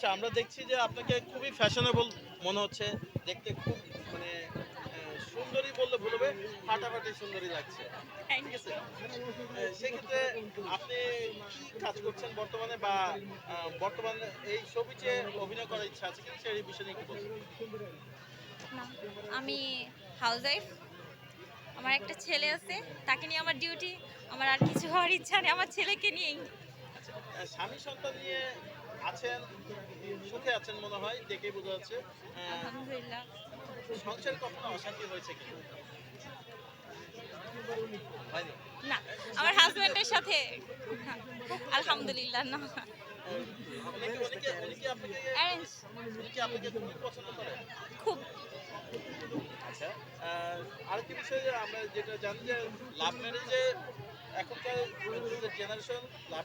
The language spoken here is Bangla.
আচ্ছা আমরা দেখছি যে আপনাকে খুবই ফ্যাশনেবল মনে হচ্ছে দেখতে খুব মানে সুন্দরী বললে ভুল হবে ফাটাফাটি সুন্দরী লাগছে। ঠিক আছে? আহ, সেক্ষেত্রে আপনি কি কাজ করছেন বর্তমানে বা বর্তমানে এই ছবিতে অভিনয় করার ইচ্ছা আছে সেই বিষয়ে বলুন। আমি হাউস ওয়াইফ আমার একটা ছেলে আছে তাকে নিয়ে আমার ডিউটি আমার আর কিছু হওয়ার ইচ্ছা নেই আমার ছেলেকে নিয়েই। আচ্ছা, স্বামী সন্তান নিয়ে আছেন সুখে আছেন মনে হয় দেখেই বোঝা যাচ্ছে। আলহামদুলিল্লাহ। সংসার কখনো অশান্তি হয়েছে কি? না আমার হাজব্যান্ডের সাথে আলহামদুলিল্লাহ না। খুব আচ্ছা আরেকটি বিষয় আমরা যেটা জানি যে লাভ ম্যারেজে এখনকার জেনারেশন লাভ